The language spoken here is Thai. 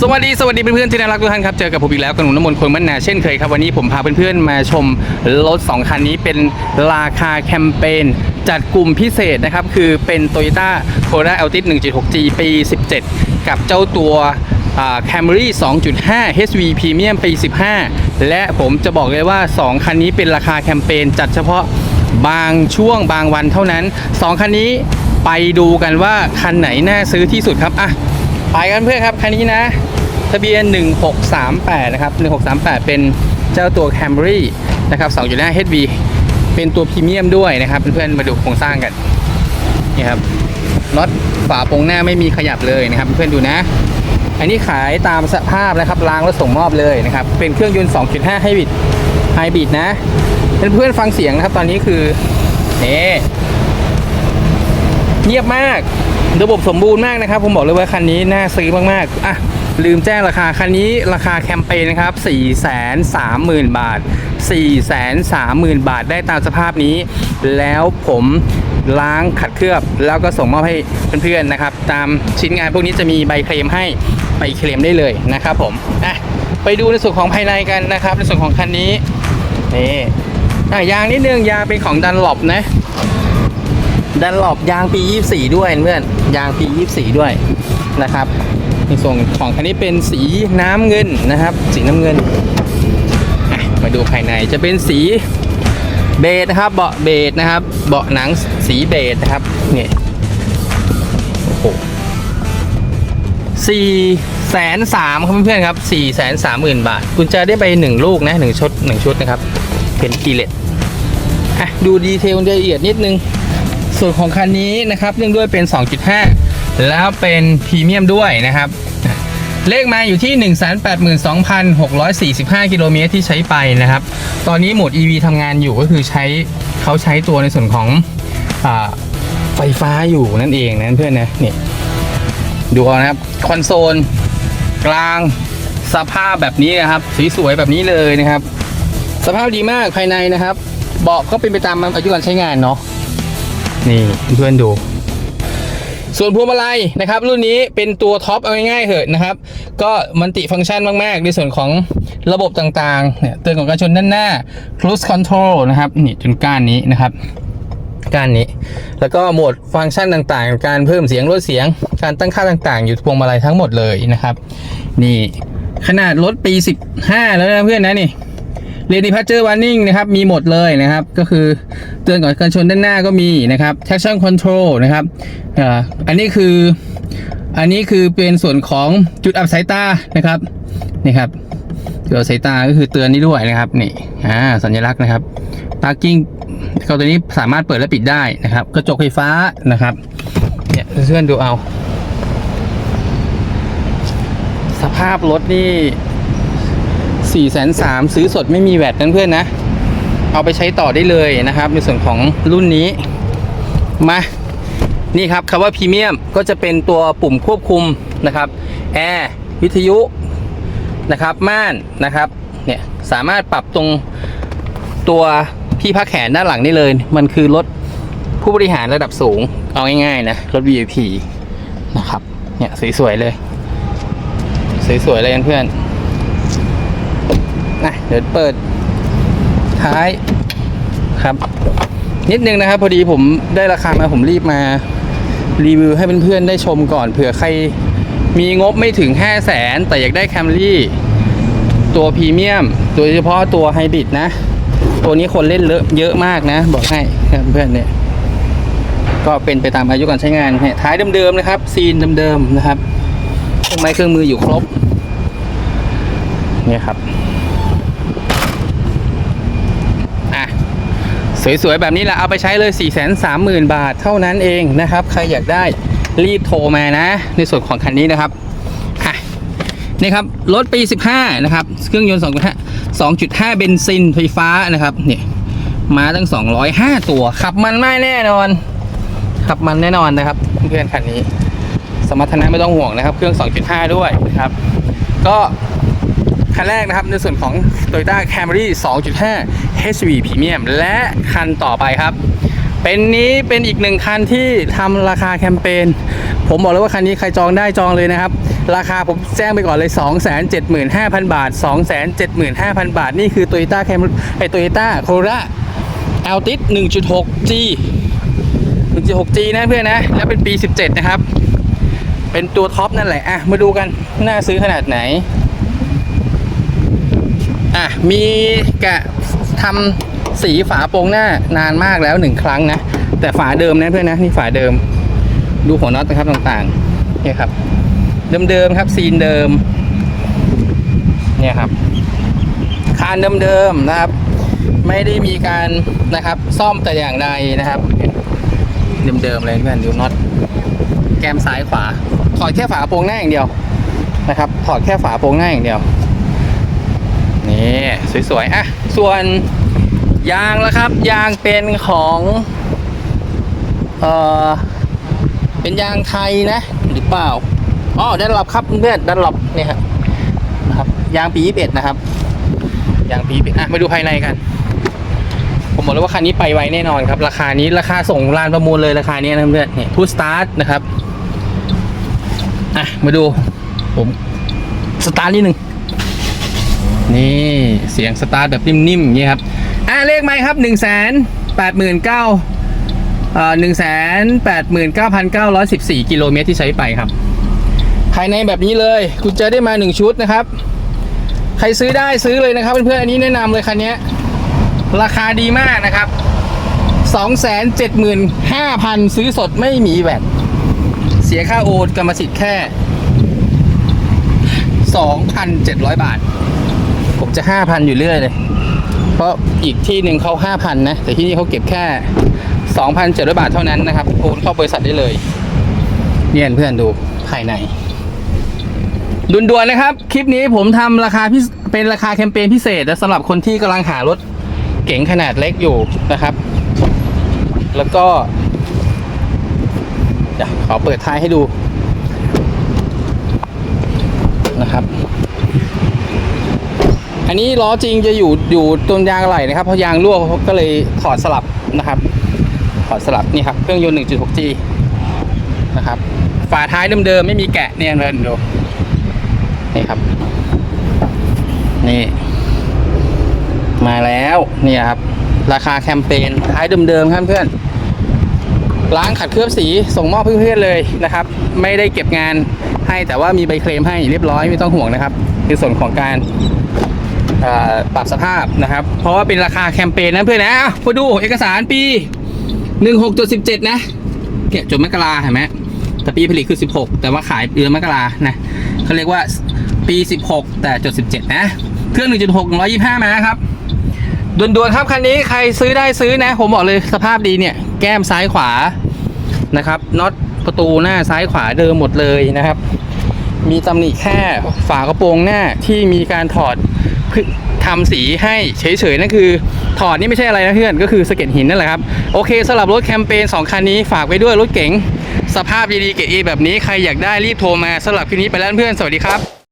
สวัสดีสวัสดีเพื่อนๆที่น่ารักทุกท่านครับเจอกับผมอีกแล้วกับหนุ่มน้ำมนต์คนมันนาเช่นเคยครับวันนี้ผมพาเพื่อนๆมาชมรถ 2 คันนี้เป็นราคาแคมเปญจัดกลุ่มพิเศษนะครับคือเป็น Toyota Corolla Altis 1.6G ปี 17 กับเจ้าตัวอ่า Camry 2.5 HV Premium ปี 15 และผมจะบอกเลยว่า 2 คันนี้เป็นราคาแคมเปญจัดเฉพาะบางช่วงบางวันเท่านั้น 2 คันนี้ไปดูกันว่าคันไหนน่าซื้อที่สุดครับอะ ไปกันเพื่อนครับ คันนี้นะ ทะเบียน 1638 นะครับ 1638 เป็นเจ้าตัว Camry นะครับ2.5 HV เป็นตัวพรีเมียมด้วยนะครับ เพื่อนๆมาดูโครงสร้างกันนี่ครับน็อตฝาโปรงหน้าไม่มีขยับเลยนะครับ เพื่อนๆดูนะ อันนี้ขายตามสภาพนะครับล้างแล้วส่งมอบเลยนะครับ เป็นเครื่องยนต์ 2.5 ไฮบริดไฮบริดนะเพื่อนๆฟังเสียงนะครับ ตอนนี้คือเนี่เงียบมาก ระบบสมบูรณ์มากนะครับ ผมบอกเลยว่าคันนี้น่าซื้อมากๆอะลืมแจ้งราคาคันนี้ราคาแคมเปญนะครับ 430,000 บาท 430,000 บาทได้ตามสภาพนี้ แล้วผมล้างขัดเคลือบ แล้วก็ส่งมอบให้เพื่อนๆนะครับ ตามชิ้นงานพวกนี้จะมีใบเคลมให้ไปเคลมได้เลยนะครับผมอะไปดูในส่วนของภายในกันนะครับ ในส่วนของคันนี้นี่อะยางนิดนึงยางเป็นของดันหลบนะ ดันหลบยางปี 24 ด้วยเพื่อนยางปี 24 ด้วยนะครับในส่วนของคันนี้เป็นสีน้ำเงินนะครับ สีน้ำเงิน มาดูภายในจะเป็นสีเบจนะครับ เบาะเบจนะครับ เบาะหนังสีเบจนะครับเนี่ยโอ้โหสี่แสนสามครับเพื่อนๆครับสี่แสนสามหมื่นบาท กุญแจได้ไปหนึ่งลูกนะหนึ่งชุดหนึ่งชุดนะครับเป็นกีเลตอะดูดีเทลละเอียดนิดนึง ส่วนของคันนี้นะครับเนื่องด้วยเป็น 2.5 แล้วเป็นพรีเมียมด้วยนะครับ เลขมาอยู่ที่ 182,645 กิโลเมตรที่ใช้ไปนะครับ ตอนนี้โหมด EV ทำงานอยู่ก็คือใช้เขาใช้ตัวในส่วนของอไฟฟ้าอยู่นั่นเองนะเพื่อนนะนี่ดูเอานะครับ คอนโซล กลางสภาพแบบนี้นะครับสวยๆแบบนี้เลยนะครับ สภาพดีมากภายในนะครับ เบาะก็เป็นไปตามอายุการใช้งานเนาะ นี่เพื่อนดู ส่วนพวงมาลัยนะครับ รุ่นนี้เป็นตัวท็อปเอาง่ายๆเถอะนะครับ ก็มันติฟังก์ชันมากๆ ในส่วนของระบบต่างๆเนี่ยเตือนของการชนด้านหน้า cruise control นะครับ นี่จนก้านนี้นะครับก้านนี้ แล้วก็โหมดฟังก์ชันต่างๆ การเพิ่มเสียงลดเสียง การตั้งค่าต่างๆ อยู่พวงมาลัยทั้งหมดเลยนะครับ นี่ขนาดรถปี 15 แล้วนะเพื่อนนะนี่ เรดิพัชเจอร์วาร์นิ่งนะครับมีหมดเลยนะครับ ก็คือเตือนก่อนการชนด้านหน้าก็มีนะครับ traction control นะครับอันนี้คืออันนี้คือเป็นส่วนของจุดอับสายตานะครับนี่ครับจุดอับสายตาก็คือเตือนนี้ด้วยนะครับนี่อ่าสัญลักษณ์นะครับ parking เขาตัวนี้สามารถเปิดและปิดได้นะครับ กระจกไฟฟ้านะครับเนี่ยเพื่อนดูเอา สภาพรถนี่ 4 3 0 0 0ซื้อสดไม่มีแวดนั่นเพื่อนนะ เอาไปใช้ต่อได้เลยนะครับ ในส่วนของรุ่นนี้ มา นี่ครับคำว่าพรีเมียมก็จะเป็นตัวปุ่มควบคุมนะครับแอร์วิทยุนะครับม่านนะครับเนี่ยสามารถปรับตรงตัวที่พักแขนด้านหลังได้เลย มันคือรถผู้บริหารระดับสูง เอาง่ายๆนะรถ VIP นะครับเนี่ยสวยๆเลย สวยๆเลยเพื่อนๆ นะเดี๋ยวเปิดท้ายครับ นิดนึงนะครับ พอดีผมได้ราคามาผมรีบมารีวิวให้เพื่อนๆได้ชมก่อนเผื่อใครมีงบไม่ถึง 5 0 0แสนแต่อยากได้แคมรี่ตัวพรีเมียมโดยเฉพาะตัวไฮบริดนะ ตัวนี้คนเล่นเลอะเยอะมากนะ บอกให้เพื่อนเนี่ย ก็เป็นไปตามอายุการใช้งานท้ายเดิมๆนะครับ ซีนเดิมๆนะครับเครื่องไม้เครื่องมืออยู่ครบ เนี่ยครับ อะ สวยๆ แบบนี้แหละเอาไปใช้เลย 4 3 0 0 0 0 บาทเท่านั้นเองนะครับ ใครอยากได้รีบโทรมานะ ในส่วนของคันนี้นะครับอะนี่ครับรถปี 15 นะครับ เครื่องยนต์2.5 2.5 เบนซินไฟฟ้านะครับเนี่ยมาตั้ง 205 ตัว ขับมันไม่แน่นอน ขับมันแน่นอนนะครับ เพื่อนๆคันนี้ สมรรถนะไม่ต้องห่วงนะครับ เครื่อง 2.5 ด้วยนะครับ ก็ คันแรกนะครับในส่วนของ Toyota Camry 2.5 HV Premium และคันต่อไปครับ เป็นนี้เป็นอีกหนึ่งคันที่ทำราคาแคมเปญผมบอกเลยว่าคันนี้ใครจองได้จองเลยนะครับ ราคาผมแจ้งไปก่อนเลย 275,000 บาท 275,000 บาท นี่คือ Toyota Cam ไอ Toyota Corolla Altis 1.6G 1.6G นะเพื่อนนะ แล้วเป็นปี 17 นะครับ เป็นตัวท็อปนั่นแหละ อะ มาดูกัน น่าซื้อขนาดไหน อะมีแกะทำสีฝาโปรงหน้านานมากแล้วหนึ่งครั้งนะ แต่ฝาเดิมนะเพื่อนนะนี่ฝาเดิม ดูหัวน็อตนะครับต่างๆเนี่ยครับ เดิมๆครับซีนเดิม เนี่ยครับ คานเดิมๆนะครับ ไม่ได้มีการนะครับ ซ่อมแต่อย่างใดนะครับ เดิมๆเลยเพื่อนดูน็อตแกมซ้ายขวาถอดแค่ฝาโปรงหน้าอย่างเดียวนะครับ ถอดแค่ฝาโปรงหน้าอย่างเดียว นี่สวยๆอะส่วนยางแล้วครับ ยางเป็นของเอ่อเป็นยางไทยนะ หรือเปล่าอ๋อดันหลับครับเพื่อนดันหลับเนี่ยครับนะครับ ยางปี21นะครับ ยางปี21อะมาดูภายในกัน ผมบอกเลยว่าคันนี้ไปไวแน่นอนครับ ราคานี้ราคาส่งลานประมูลเลยราคานี้นะเพื่อนนี่ทูสตาร์ทนะครับอะมาดูผมสตาร์ทนิดนึง นี่เสียงสตาร์ทแบบนิ่มๆอย่างนี้ครับ อะเลขไหมครับหนึ่งแสนแปดหมื่นเก้าหนึ่งแสนแปดหมื่นเก้าพันเก้าร้อยสิบสี่กิโลเมตรที่ใช้ไปครับ ภายในแบบนี้เลยคุณเจอได้มาหนึ่งชุดนะครับ ใครซื้อได้ซื้อเลยนะครับเพื่อนๆอันนี้แนะนำเลยคันนี้ราคาดีมากนะครับ275,000ซื้อสดไม่มีแวดเสียค่าโอนกรรมสิทธิ์แค่ 2,700 บาท ผมจะ5,000อยู่เรื่อยเลย เพราะอีกที่หนึ่งเขา5,000นะ แต่ที่นี่เขาเก็บแค่2,700บาทเท่านั้นนะครับโอนเข้าบริษัทได้เลย เนี่ยเพื่อนดูภายในด่วนๆนะครับ คลิปนี้ผมทำราคาพิเป็นราคาแคมเปญพิเศษสำหรับคนที่กำลังหารถเก๋งขนาดเล็กอยู่นะครับ แล้วก็ขอเปิดท้ายให้ดูนะครับ อันนี้ล้อจริงจะอยู่อยู่ตรงยางไหล่นะครับเพราะยางรั่วก็เลยถอดสลับนะครับ ถอดสลับนี่ครับเครื่องยนต์ 1.6G นะครับฝาท้ายเดิมๆไม่มีแกะเนี่ยเพื่อนดูนี่ครับ นี่ มาแล้วนี่ครับ ราคาแคมเปญท้ายเดิมๆครับเพื่อนล้างขัดเคลือบสีส่งมอบเพื่อนๆเลยนะครับ ไม่ได้เก็บงานให้แต่ว่ามีใบเคลมให้เรียบร้อยไม่ต้องห่วงนะครับ คือส่วนของการ ปรับสภาพนะครับ เพราะว่าเป็นราคาแคมเปญนะเพื่อนนะอะมาดูเอกสารปี 16.17 นะเก็บจนมกราเห็นไหมแต่ปีผลิตคือ 16 แต่ว่าขายเดือนมกรานะเขาเรียกว่าปี 16 แต่จด 17 นะ เครื่อง 1.6 125มาครับด่วนๆครับคันนี้ใครซื้อได้ซื้อนะ ผมบอกเลยสภาพดีเนี่ย แก้มซ้ายขวานะครับน็อตประตูหน้าซ้ายขวาเดิมหมดเลยนะครับ มีตำหนิแค่ฝากระโปรงหน้าที่มีการถอด ทำสีให้เฉยๆนั่นคือ ถอดนี่ไม่ใช่อะไรนะเพื่อนก็คือสะเก็ดหินนั่นแหละครับ โอเคสำหรับรถแคมเปญ2คันนี้ฝากไว้ด้วยรถเก๋งสภาพดีๆเกรดเอแบบนี้ใครอยากได้รีบโทรมาสำหรับคลิปนี้ไปแล้วเพื่อนสวัสดีครับ